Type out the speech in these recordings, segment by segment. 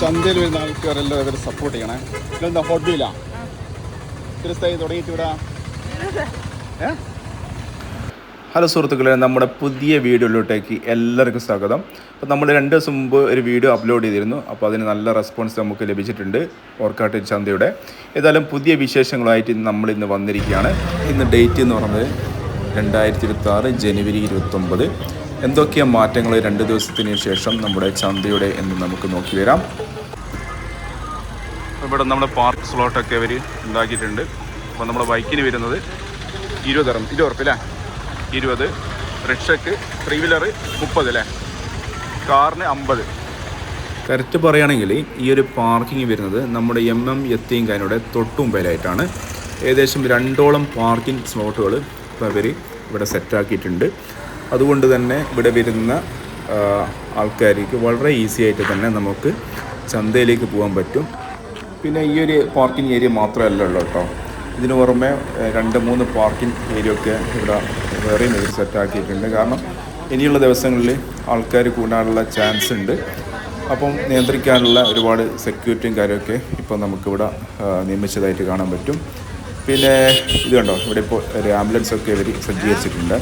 ചന്തയിൽ വരുന്ന ആൾക്കാരെല്ലാം ഇവരെ സപ്പോർട്ട് ചെയ്യണേ. ഇതെന്താ ഹോട്ടലിലാ സ്ഥലം തുടങ്ങിയിട്ട് ഹലോ സുഹൃത്തുക്കളെ നമ്മുടെ പുതിയ വീഡിയോയിലോട്ടേക്ക് എല്ലാവർക്കും സ്വാഗതം. അപ്പോൾ നമ്മൾ രണ്ട് ദിവസം മുമ്പ് ഒരു വീഡിയോ അപ്ലോഡ് ചെയ്തിരുന്നു. അപ്പോൾ അതിന് നല്ല റെസ്പോൺസ് നമുക്ക് ലഭിച്ചിട്ടുണ്ട് ഓർക്കാട്ട് ചന്തയുടെ. ഏതായാലും പുതിയ വിശേഷങ്ങളായിട്ട് നമ്മൾ ഇന്ന് വന്നിരിക്കുകയാണ്. ഇന്ന് ഡേറ്റ് എന്ന് പറയുന്നത് രണ്ടായിരത്തി ഇരുപത്തി ജനുവരി ഇരുപത്തൊമ്പത്. എന്തൊക്കെയാണ് മാറ്റങ്ങൾ രണ്ട് ദിവസത്തിന് ശേഷം നമ്മുടെ ചന്തയുടെ എന്ന് നമുക്ക് നോക്കി വരാം. ഇവിടെ നമ്മുടെ പാർക്ക് സ്ലോട്ടൊക്കെ അവർ ഉണ്ടാക്കിയിട്ടുണ്ട്. അപ്പോൾ നമ്മുടെ ബൈക്കിന് വരുന്നത് ഇരുപത് ഇരുപത് ഉറപ്പില്ലേ ഇരുപത്. റിക്ഷയ്ക്ക് ത്രീ വീലർ മുപ്പത് അല്ലേ കാറിന് അമ്പത്. കറക്റ്റ് പറയുകയാണെങ്കിൽ ഈ ഒരു പാർക്കിംഗ് വരുന്നത് നമ്മുടെ എം എം യത്തീങ്കാനയുടെ തൊട്ടുമുമ്പിലായിട്ടാണ് ഏകദേശം രണ്ടോളം പാർക്കിംഗ് സ്ലോട്ടുകൾ ഇപ്പോൾ അവർ ഇവിടെ സെറ്റാക്കിയിട്ടുണ്ട് അതുകൊണ്ട് തന്നെ ഇവിടെ വരുന്ന ആൾക്കാർക്ക് വളരെ ഈസി ആയിട്ട് തന്നെ നമുക്ക് ചന്തയിലേക്ക് പോകാൻ പറ്റും. പിന്നെ ഈ ഒരു പാർക്കിംഗ് ഏരിയ മാത്രമല്ല കേട്ടോ. ഇതിന് പുറമെ രണ്ട് മൂന്ന് പാർക്കിംഗ് ഏരിയ ഒക്കെ ഇവിടെ വേറെയും ഇവർ സെറ്റാക്കിയിട്ടുണ്ട് കാരണം ഇനിയുള്ള ദിവസങ്ങളിൽ ആൾക്കാർ കൂടാനുള്ള ചാൻസ് ഉണ്ട്. അപ്പം നിയന്ത്രിക്കാനുള്ള ഒരുപാട് സെക്യൂരിറ്റിയും കാര്യമൊക്കെ ഇപ്പോൾ നമുക്കിവിടെ നിയമിച്ചതായിട്ട് കാണാൻ പറ്റും. പിന്നെ ഇത് കണ്ടോ? ഇവിടെ ഇപ്പോൾ ഒരു ആംബുലൻസ് ഒക്കെ ഇവർ സജ്ജീകരിച്ചിട്ടുണ്ട്.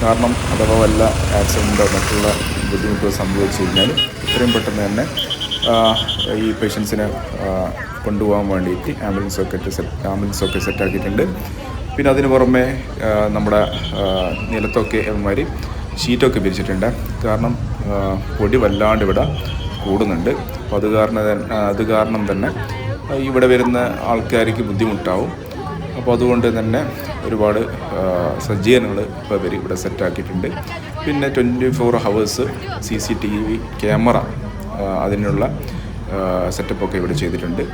കാരണം അഥവാ വല്ല ആക്സിഡന്റോ മറ്റുള്ള ബുദ്ധിമുട്ടോ സംഭവിച്ചു കഴിഞ്ഞാൽ എത്രയും പെട്ടെന്ന് തന്നെ ഈ പേഷ്യൻസിനെ കൊണ്ടുപോകാൻ വേണ്ടിയിട്ട് ആംബുലൻസ് സെറ്റ് ആംബുലൻസ് ഒക്കെ സെറ്റാക്കിയിട്ടുണ്ട് പിന്നെ അതിന് പുറമെ നമ്മുടെ നിലത്തൊക്കെ അവന്മാർ ഷീറ്റൊക്കെ പിരിച്ചിട്ടുണ്ട് കാരണം പൊടി വല്ലാണ്ട് ഇവിടെ കൂടുന്നുണ്ട്. അപ്പോൾ അത് കാരണം അത് കാരണം തന്നെ ഇവിടെ വരുന്ന ആൾക്കാർക്ക് ബുദ്ധിമുട്ടാവും. അപ്പോൾ അതുകൊണ്ട് തന്നെ ഒരുപാട് സജ്ജീകരണങ്ങൾ ഇപ്പോൾ ഇവർ ഇവിടെ സെറ്റാക്കിയിട്ടുണ്ട് പിന്നെ twenty four hours C C T V camera അതിനുള്ള സെറ്റപ്പൊക്കെ ഇവിടെ ചെയ്തിട്ടുണ്ട്.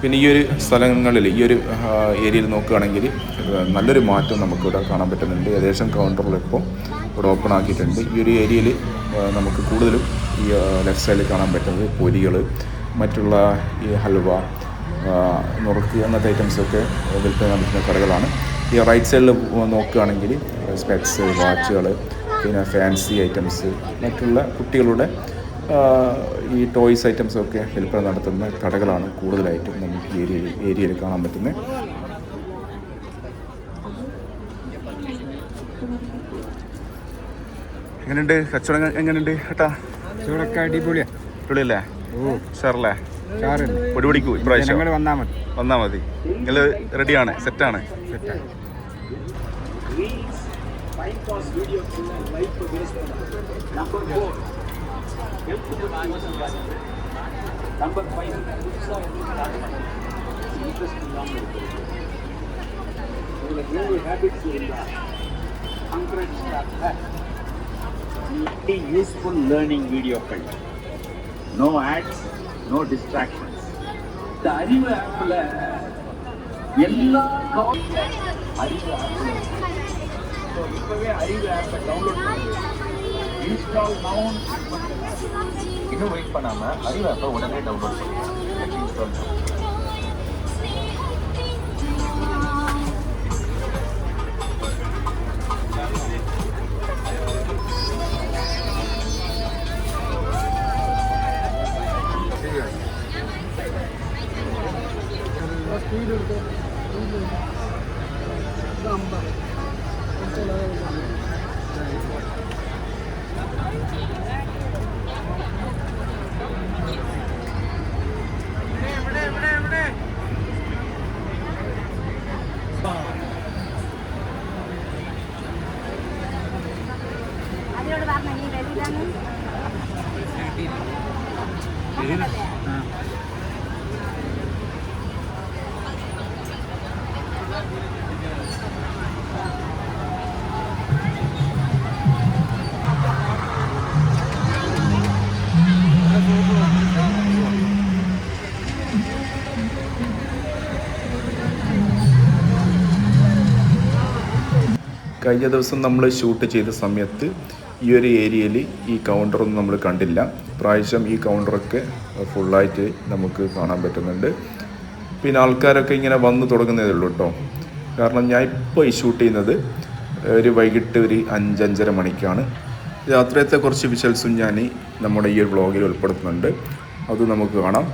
പിന്നെ ഈ ഒരു സ്ഥലങ്ങളിൽ ഈ ഒരു ഏരിയയിൽ നോക്കുകയാണെങ്കിൽ നല്ലൊരു മാറ്റം നമുക്കിവിടെ കാണാൻ പറ്റുന്നുണ്ട്. ഏകദേശം കൗണ്ടറിൽ ഇവിടെ ഓപ്പൺ ആക്കിയിട്ടുണ്ട്. ഈ ഒരു ഏരിയയിൽ നമുക്ക് കൂടുതലും ഈ ലെഫ്റ്റ് സൈഡിൽ കാണാൻ പറ്റുന്നത് പൊരികൾ മറ്റുള്ള ഈ ഹൽവ നുറുക്ക് അങ്ങനത്തെ ഐറ്റംസൊക്കെ വിൽപ്പന നടത്തുന്ന കടകളാണ്. ഈ റൈറ്റ് സൈഡിൽ നോക്കുകയാണെങ്കിൽ സ്പെക്സ് വാച്ചുകൾ പിന്നെ ഫാൻസി ഐറ്റംസ് മറ്റുള്ള കുട്ടികളുടെ ഈ ടോയ്സ് ഐറ്റംസൊക്കെ വിൽപ്പന നടത്തുന്ന കടകളാണ് കൂടുതലായിട്ടും നമുക്ക് ഏരിയ ഏരിയയിൽ കാണാൻ പറ്റുന്നത്. എങ്ങനെയുണ്ട്? കച്ചവടം എങ്ങനെയുണ്ട്? ഏട്ടാ? ഇവിടെയൊക്കെ അടിപൊളിയാ. അടിപൊളിയല്ലേ? ചാറുണ്ട് പൊടി പിടിക്കൂ ഇപ്രാവശ്യം ജനങ്ങൾ വന്നാൽ മതി വന്നാൽ മതി നിങ്ങൾ റെഡിയാണ് സെറ്റാണ് സെറ്റായി useful learning வீடியோக்கள் நோ ஆட்ஸ் நோ டிஸ்ட்ராக்ஷன்ஸ் இந்த அறிவு ஆப்ல எல்லா அறிவு ஆப்ல So, இப்பவே அறிவு ஆப்பை டவுன்லோட் பண்ணி. இன்ஸ்டால் டவுன் இன்னும் வெயிட் பண்ணாம அறிவு ஆப்பை உடனே டவுன்லோட் பண்ணுங்க இன்ஸ்டால் അതിനോട് പറഞ്ഞ നീ റെഡിയിലാണ് കഴിഞ്ഞ ദിവസം നമ്മൾ ഷൂട്ട് ചെയ്ത സമയത്ത് ഈ ഒരു ഏരിയയിൽ ഈ കൗണ്ടറൊന്നും നമ്മൾ കണ്ടില്ല. പ്രാവശ്യം ഈ കൗണ്ടറൊക്കെ ഫുള്ളായിട്ട് നമുക്ക് കാണാൻ പറ്റുന്നുണ്ട്. പിന്നെ ആൾക്കാരൊക്കെ ഇങ്ങനെ വന്ന് തുടങ്ങുന്നതേ ഉള്ളൂ കേട്ടോ. കാരണം ഞാൻ ഇപ്പോൾ ഈ ഷൂട്ട് ചെയ്യുന്നത് ഒരു വൈകിട്ട് ഒരു അഞ്ചഞ്ചര മണിക്കാണ്. രാത്രിയത്തെ കുറച്ച് വിഷൽസും ഞാൻ നമ്മുടെ ഈ ഒരു വ്ളോഗിൽ ഉൾപ്പെടുത്തുന്നുണ്ട്. അത് നമുക്ക് കാണാം.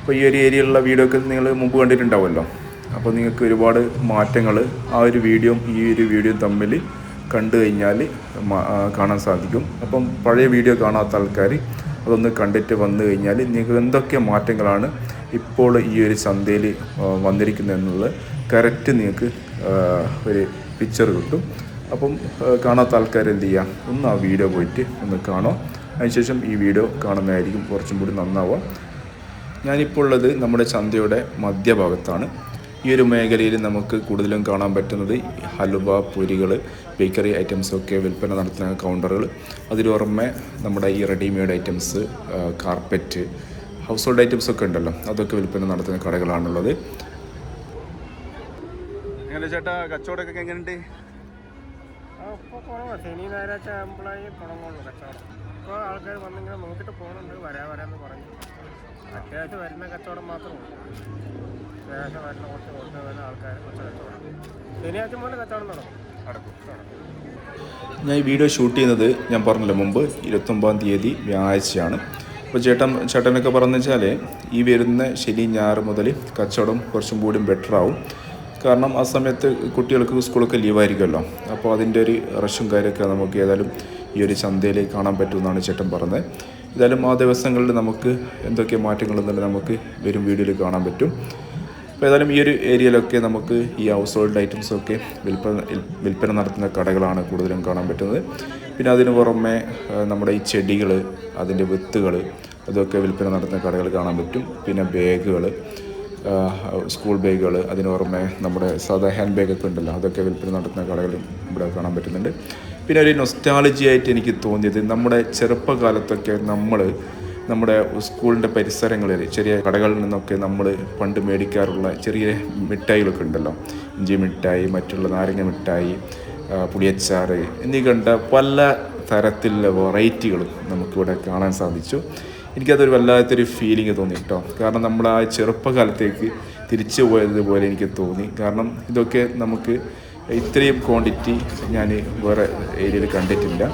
അപ്പോൾ ഈ ഒരു ഏരിയയിലുള്ള വീഡിയോ ഒക്കെ നിങ്ങൾ മുമ്പ് കണ്ടിട്ടുണ്ടാവുമല്ലോ. അപ്പോൾ നിങ്ങൾക്ക് ഒരുപാട് മാറ്റങ്ങൾ ആ ഒരു വീഡിയോയും ഈ ഒരു വീഡിയോയും തമ്മിൽ കണ്ടു കഴിഞ്ഞാൽ കാണാൻ സാധിക്കും. അപ്പം പഴയ വീഡിയോ കാണാത്ത ആൾക്കാർ അതൊന്ന് കണ്ടിട്ട് വന്നു കഴിഞ്ഞാൽ നിങ്ങൾക്ക് എന്തൊക്കെ മാറ്റങ്ങളാണ് ഇപ്പോൾ ഈ ഒരു ചന്തയിൽ വന്നിരിക്കുന്നത് എന്നുള്ളത് കറക്റ്റ് നിങ്ങൾക്ക് ഒരു പിക്ചർ കിട്ടും. അപ്പം കാണാത്ത ആൾക്കാർ എന്ത് ചെയ്യുക? ഒന്ന് ആ വീഡിയോ പോയിട്ട് ഒന്ന് കാണോ അതിനുശേഷം ഈ വീഡിയോ കാണുന്നതായിരിക്കും കുറച്ചും കൂടി നന്നാവുക. ഞാനിപ്പോൾ ഉള്ളത് നമ്മുടെ ചന്തയുടെ മധ്യഭാഗത്താണ്. ഈ ഒരു മേഖലയിൽ നമുക്ക് കൂടുതലും കാണാൻ പറ്റുന്നത് ഹലുവ പൊരികൾ ബേക്കറി ഐറ്റംസൊക്കെ വിൽപ്പന നടത്തുന്ന കൗണ്ടറുകൾ. അതിലുറമെ പുറമെ നമ്മുടെ ഈ readymade items carpet household items ഒക്കെ ഉണ്ടല്ലോ അതൊക്കെ വിൽപ്പന നടത്തുന്ന കടകളാണുള്ളത്. എങ്ങനെ ചേട്ടാ കച്ചവടമൊക്കെ എങ്ങനെയുണ്ട്? ഇപ്പോൾ കുറവാണ് ശനി ഞായറാഴ്ച ആകുമ്പോഴേ തുടങ്ങുള്ളൂ കച്ചവടം. ഇപ്പോൾ ആൾക്കാർ വന്നിങ്ങനെ നോക്കിയിട്ട് പോകുന്നുണ്ട് വരാ വരാമെന്ന് പറഞ്ഞു. അത്യാവശ്യം വരുന്ന കച്ചവടം മാത്രമേ ഉള്ളൂ. കുറച്ച് കച്ചവടം നടക്കും ഞാൻ ഈ വീഡിയോ ഷൂട്ട് ചെയ്യുന്നത് ഞാൻ പറഞ്ഞല്ലോ മുമ്പ് ഇരുപത്തൊമ്പതാം തീയതി വ്യാഴാഴ്ചയാണ്. അപ്പോൾ ചേട്ടൻ ചേട്ടനൊക്കെ പറഞ്ഞു വെച്ചാൽ ഈ വരുന്ന ശനി ഞായർ മുതൽ കച്ചവടം കുറച്ചും കൂടി ബെറ്റർ ആവും. കാരണം ആ സമയത്ത് കുട്ടികൾക്ക് സ്കൂളൊക്കെ ലീവായിരിക്കുമല്ലോ അപ്പോൾ അതിന്റെ ഒരു റഷും കാര്യമൊക്കെ നമുക്ക് ഏതായാലും ഈ ഒരു ചന്തയിൽ കാണാൻ പറ്റുമെന്നാണ് ചേട്ടൻ പറഞ്ഞത്. ഏതായാലും ആ ദിവസങ്ങളിൽ നമുക്ക് എന്തൊക്കെ മാറ്റങ്ങൾ മാറ്റങ്ങളെന്നുള്ളത് നമുക്ക് വരും വീഡിയോയിൽ കാണാൻ പറ്റും. ഏതായാലും ഈ ഒരു ഏരിയയിലൊക്കെ നമുക്ക് ഈ ഹൗസ് ഹോൾഡ് ഐറ്റംസൊക്കെ വിൽപ്പന വിൽപ്പന നടത്തുന്ന കടകളാണ് കൂടുതലും കാണാൻ പറ്റുന്നത്. പിന്നെ അതിന് പുറമെ നമ്മുടെ ഈ ചെടികൾ അതിന്റെ വിത്തുകൾ അതൊക്കെ വിൽപ്പന നടത്തുന്ന കടകൾ കാണാൻ പറ്റും. പിന്നെ ബാഗുകൾ സ്കൂൾ ബാഗുകൾ അതിന് പുറമെ നമ്മുടെ സാധാ ഹാൻഡ് ബാഗൊക്കെ ഉണ്ടല്ലോ അതൊക്കെ വിൽപ്പന നടത്തുന്ന കടകളും ഇവിടെ കാണാൻ പറ്റുന്നുണ്ട്. പിന്നെ ഒരു നൊസ്റ്റാളജി ആയിട്ട് എനിക്ക് തോന്നിയത് നമ്മുടെ ചെറുപ്പകാലത്തൊക്കെ നമ്മൾ നമ്മുടെ സ്കൂളിന്റെ പരിസരങ്ങളിൽ ചെറിയ കടകളിൽ നിന്നൊക്കെ നമ്മൾ പണ്ട് മേടിക്കാറുള്ള ചെറിയ മിഠായികളൊക്കെ ഉണ്ടല്ലോ. ഇഞ്ചി മിഠായി മറ്റുള്ള നാരങ്ങ മിഠായി പുളിയച്ചാർ എന്നീ കണ്ട പല തരത്തിലുള്ള വെറൈറ്റികളും നമുക്കിവിടെ കാണാൻ സാധിച്ചു. എനിക്കതൊരു വല്ലാത്തൊരു ഫീലിംഗ് തോന്നി കേട്ടോ കാരണം നമ്മൾ ആ ചെറുപ്പകാലത്തേക്ക് തിരിച്ചു പോയതുപോലെ എനിക്ക് തോന്നി. കാരണം ഇതൊക്കെ നമുക്ക് ഇത്രയും ക്വാണ്ടിറ്റി ഞാൻ വേറെ ഏരിയയിൽ കണ്ടിട്ടില്ല.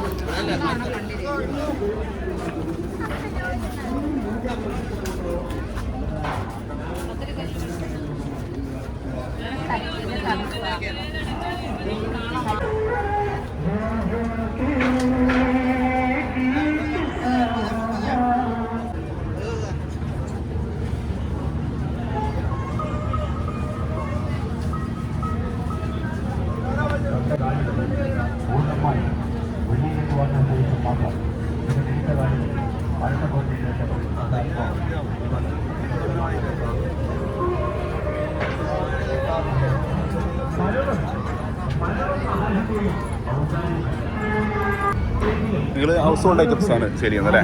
നിങ്ങൾ ഹൗസ് ഹോൾഡ് ഐറ്റംസ് ആണ് ശരി അല്ലേ?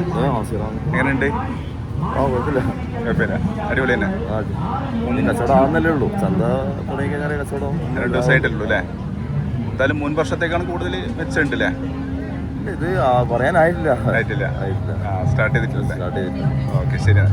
എങ്ങനെയുണ്ട്? ആ കുഴപ്പമില്ല. കുഴപ്പമില്ല. അടിപൊളി തന്നെ. കച്ചവടം ആവുന്നല്ലേ ഉള്ളൂ. ചന്ത തുടങ്ങി കഴിഞ്ഞാൽ കച്ചവടം രണ്ട് ദിവസമായിട്ടല്ലോ അല്ലേ? എന്തായാലും മുൻ വർഷത്തേക്കാണ് കൂടുതൽ മെച്ചമുണ്ട് അല്ലേ? ഇത് പറയാനായിട്ടില്ല. ആയിട്ടില്ല. സ്റ്റാർട്ട് ചെയ്തിട്ടില്ല. സ്റ്റാർട്ട് ചെയ്തിട്ടില്ല. ഓക്കെ ശരി.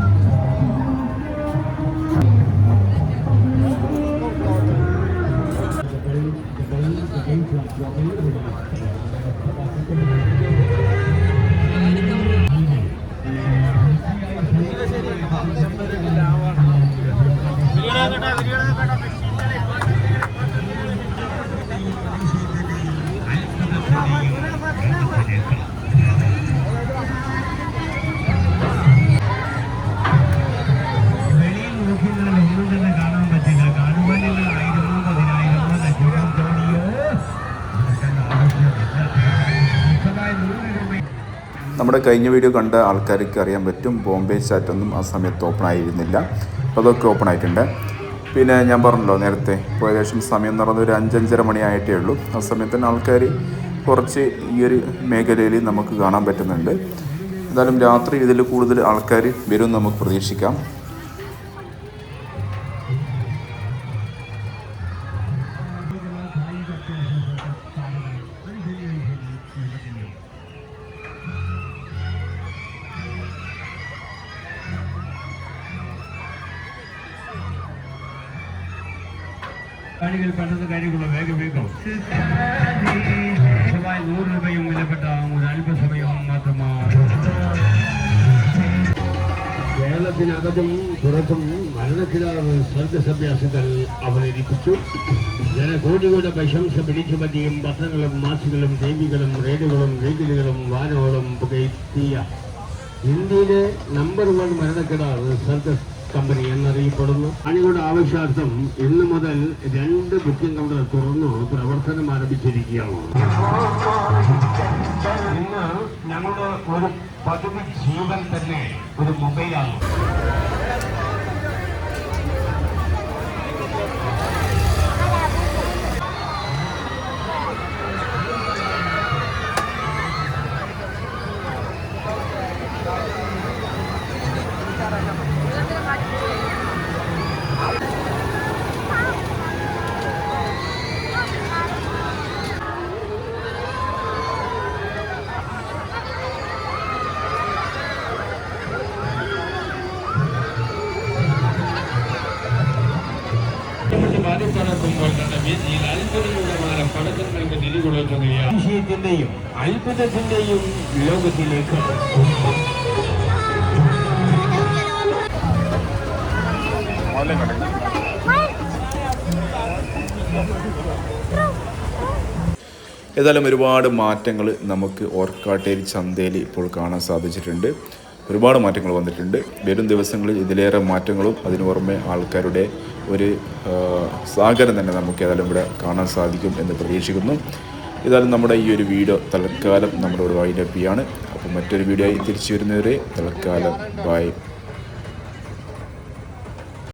നമ്മുടെ കഴിഞ്ഞ വീഡിയോ കണ്ട ആൾക്കാർക്ക് അറിയാൻ പറ്റും. ബോംബെ ചാറ്റൊന്നും ആ സമയത്ത് ഓപ്പൺ ആയിരുന്നില്ല. അപ്പോൾ അതൊക്കെ ഓപ്പൺ ആയിട്ടുണ്ട്. പിന്നെ ഞാൻ പറഞ്ഞല്ലോ നേരത്തെ ഇപ്പോൾ ഏകദേശം സമയം എന്ന് പറയുന്നത് ഒരു അഞ്ചഞ്ചര മണിയായിട്ടേ ഉള്ളൂ. ആ സമയത്ത് തന്നെ ആൾക്കാർ കുറച്ച് ഈ ഒരു മേഖലയിൽ നമുക്ക് കാണാൻ പറ്റുന്നുണ്ട്. എന്തായാലും രാത്രി ഇതിൽ കൂടുതൽ ആൾക്കാർ വരും നമുക്ക് പ്രതീക്ഷിക്കാം. കേരളത്തിനകത്തും പുറത്തും മരണക്കിടാവ് സർഗസഭ്യാസികൾ അവതരിപ്പിച്ചു. ജനകോടികളുടെ പ്രശംസ പിടിച്ചുപറ്റിയും പത്രങ്ങളും മാസികളും ദേവികളും റേഡുകളും റേഡിയോകളും വാനോളം പുകയെത്തിയ ഇന്ത്യയിലെ നമ്പർ വൺ മരണക്കിടാവ് സർക്കസ് കമ്പനി എന്നറിയപ്പെടുന്നു. അണികളുടെ ആവശ്യാർത്ഥം ഇന്ന് മുതൽ രണ്ട് ബുക്കിംഗ് കൗണ്ടർ തുറന്നു പ്രവർത്തനം ആരംഭിച്ചിരിക്കുകയാണ്. ഇന്ന് ഞങ്ങളുടെ ഒരു പകുതി ജീവൻ തന്നെ ഒരു മൊബൈലാണ് ബാധിപ്പറക്കുമ്പോൾ കണ്ട വീതിയിൽ അത്ഭുതങ്ങളുടെ പടക്കങ്ങൾക്ക് നിധി കൊടുക്കുകയാണ് അത്ഭുതത്തിന്റെയും ലോകത്തിലേക്ക് ഏതായാലും ഒരുപാട് മാറ്റങ്ങൾ നമുക്ക് ഓർക്കാട്ടേരി ചന്തയിൽ ഇപ്പോൾ കാണാൻ സാധിച്ചിട്ടുണ്ട്. ഒരുപാട് മാറ്റങ്ങൾ വന്നിട്ടുണ്ട്. വരും ദിവസങ്ങളിൽ ഇതിലേറെ മാറ്റങ്ങളും അതിനു പുറമെ ആൾക്കാരുടെ ഒരു സാഗരം തന്നെ നമുക്ക് ഏതായാലും ഇവിടെ കാണാൻ സാധിക്കും എന്ന് പ്രതീക്ഷിക്കുന്നു. ഏതായാലും നമ്മുടെ ഈ ഒരു വീഡിയോ തൽക്കാലം നമ്മുടെ ഒരു വൈഡപ്പിയാണ് അപ്പോൾ മറ്റൊരു വീഡിയോ ആയി തിരിച്ചു വരുന്നവരെ തൽക്കാലം ബൈ.